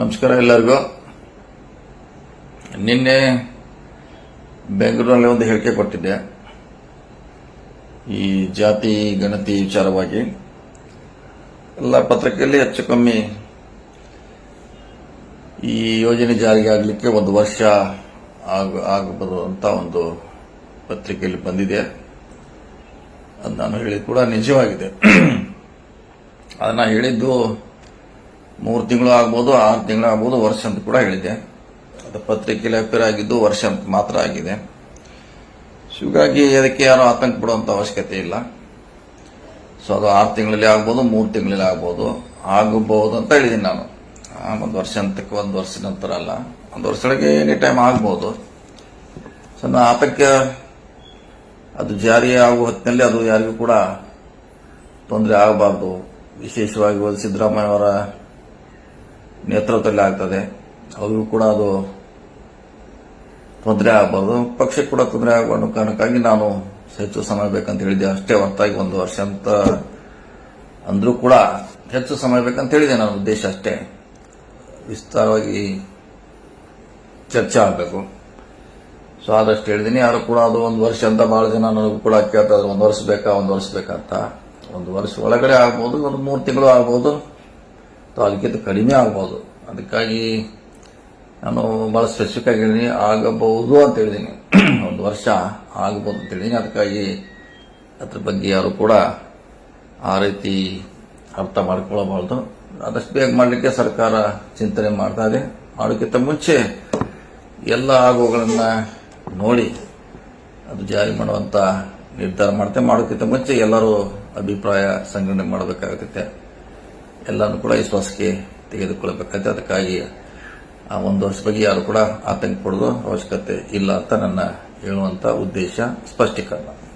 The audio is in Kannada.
ನಮಸ್ಕಾರ ಎಲ್ಲರಿಗೂ. ನಿನ್ನೆ ಬೆಂಗಳೂರಿನಲ್ಲಿ ಒಂದು ಹೇಳಿಕೆ ಕೊಟ್ಟಿದ್ದೆ. ಈ ಜಾತಿ, ಗಣತಿ ವಿಚಾರವಾಗಿ ಎಲ್ಲ ಪತ್ರಿಕೆಯಲ್ಲಿ ಹೆಚ್ಚು ಕಮ್ಮಿ ಈ ಯೋಜನೆ ಜಾರಿಗೆ ಆಗಲಿಕ್ಕೆ ಒಂದು ವರ್ಷ ಆಗ ಅಂತ ಒಂದು ಪತ್ರಿಕೆಯಲ್ಲಿ ಬಂದಿದೆ. ಅದು ನಾನು ಹೇಳಿದ ಕೂಡ ನಿಜವಾಗಿದೆ. ಅದನ್ನ ಹೇಳಿದ್ದು ಮೂರು ತಿಂಗಳು ಆಗ್ಬೋದು, ಆರು ತಿಂಗಳು ಆಗ್ಬೋದು, ವರ್ಷ ಅಂತ ಕೂಡ ಹೇಳಿದೆ. ಅದು ಪತ್ರಿಕೆಯಲ್ಲಿ ಆಗಿದ್ದು ವರ್ಷ ಅಂತ ಮಾತ್ರ ಆಗಿದೆ. ಹೀಗಾಗಿ ಅದಕ್ಕೆ ಯಾರು ಆತಂಕ ಪಡುವಂತ ಅವಶ್ಯಕತೆ ಇಲ್ಲ. ಸೊ ಅದು ಆರು ತಿಂಗಳಲ್ಲಿ ಆಗ್ಬೋದು, ಮೂರು ತಿಂಗಳಲ್ಲಿ ಆಗ್ಬೋದು, ಆಗಬಹುದು ಅಂತ ಹೇಳಿದ್ದೀನಿ ನಾನು. ಒಂದು ವರ್ಷ ಅಂತಕ್ಕೆ ಒಂದು ವರ್ಷ ನಂತರ ಅಲ್ಲ. ಒಂದು ವರ್ಷದೊಳಗೆ ಎನಿ ಟೈಮ್ ಆಗ್ಬೋದು. ಸೊ ನಾ ಆತಂಕ, ಅದು ಜಾರಿ ಆಗುವ ಹೊತ್ತಿನಲ್ಲಿ ಅದು ಯಾರಿಗೂ ಕೂಡ ತೊಂದರೆ ಆಗಬಾರ್ದು. ವಿಶೇಷವಾಗಿ ಒಂದು ಸಿದ್ದರಾಮಯ್ಯ ಅವರ ನೇತೃತ್ವದಲ್ಲಿ ಆಗ್ತದೆ ಅವ್ರಿಗೂ ಕೂಡ ಅದು ತೊಂದರೆ ಆಗಬಾರ್ದು. ಪಕ್ಷಕ್ಕೆ ಕೂಡ ತೊಂದರೆ ಆಗುವ ಕಾರಣಕ್ಕಾಗಿ ನಾನು ಹೆಚ್ಚು ಸಮಯ ಬೇಕಂತ ಹೇಳಿದ್ದೆ ಅಷ್ಟೇ ಹೊರತಾಗಿ ಒಂದು ವರ್ಷ ಅಂತ ಅಂದ್ರೂ ಕೂಡ ಹೆಚ್ಚು ಸಮಯ ಬೇಕಂತ ಹೇಳಿದೆ. ನನ್ನ ಉದ್ದೇಶ ಅಷ್ಟೇ. ವಿಸ್ತಾರವಾಗಿ ಚರ್ಚೆ ಆಗಬೇಕು. ಸೊ, ಆದಷ್ಟು ಹೇಳಿದ್ದೀನಿ ಯಾರು ಕೂಡ ಅದು ಒಂದು ವರ್ಷ ಅಂತ ಬಹಳ ಜನ ನನಗೂ ಕೂಡ ಕೇಳ್ತಾ ಒಂದು ವರ್ಷ ಬೇಕಾ? ಒಂದು ವರ್ಷ ಬೇಕಂತ ಒಂದು ವರ್ಷ ಒಳಗಡೆ ಆಗ್ಬೋದು, ಒಂದು ಮೂರು ತಿಂಗಳು ಆಗ್ಬೋದು. ಅಥವಾ ಅದಕ್ಕಿಂತ ಕಡಿಮೆ ಆಗ್ಬೋದು. ಅದಕ್ಕಾಗಿ ನಾನು ಭಾಳ ಸ್ಪೆಸಿಫಿಕ್ ಆಗಿ ಆಗಬಹುದು ಅಂತ ಹೇಳಿದ್ದೀನಿ. ಒಂದು ವರ್ಷ ಆಗಬಹುದು ಅಂತ ಹೇಳಿದ್ದೀನಿ. ಅದಕ್ಕಾಗಿ ಅದ್ರ ಬಗ್ಗೆ ಯಾರು ಕೂಡ ಆ ರೀತಿ ಅರ್ಥ ಮಾಡ್ಕೊಳ್ಳಬಾರ್ದು ಆದಷ್ಟು ಬೇಗ ಮಾಡಲಿಕ್ಕೆ ಸರ್ಕಾರ ಚಿಂತನೆ ಮಾಡ್ತಾ ಇದೆ. ಮಾಡೋಕ್ಕಿಂತ ಮುಂಚೆ ಎಲ್ಲ ಆಗುಗಳನ್ನು ನೋಡಿ ಅದು ಜಾರಿ ಮಾಡುವಂತ ನಿರ್ಧಾರ ಮಾಡ್ತೇವೆ. ಮಾಡೋಕ್ಕಿಂತ ಮುಂಚೆ ಎಲ್ಲರೂ ಅಭಿಪ್ರಾಯ ಸಂಗ್ರಹಣೆ ಮಾಡಬೇಕಾಗುತ್ತೆ. ಎಲ್ಲಾನು ಕೂಡ ವಿಶ್ವಾಸಕ್ಕೆ ತೆಗೆದುಕೊಳ್ಳಬೇಕಂತೆ ಅದಕ್ಕಾಗಿ ಆ ಒಂದು ವರ್ಷ ಬಗ್ಗೆ ಯಾರು ಕೂಡ ಆತಂಕ ಪಡೋದು ಅವಶ್ಯಕತೆ ಇಲ್ಲ ಅಂತ ನನ್ನ ಹೇಳುವಂತ ಉದ್ದೇಶ, ಸ್ಪಷ್ಟೀಕರಣ.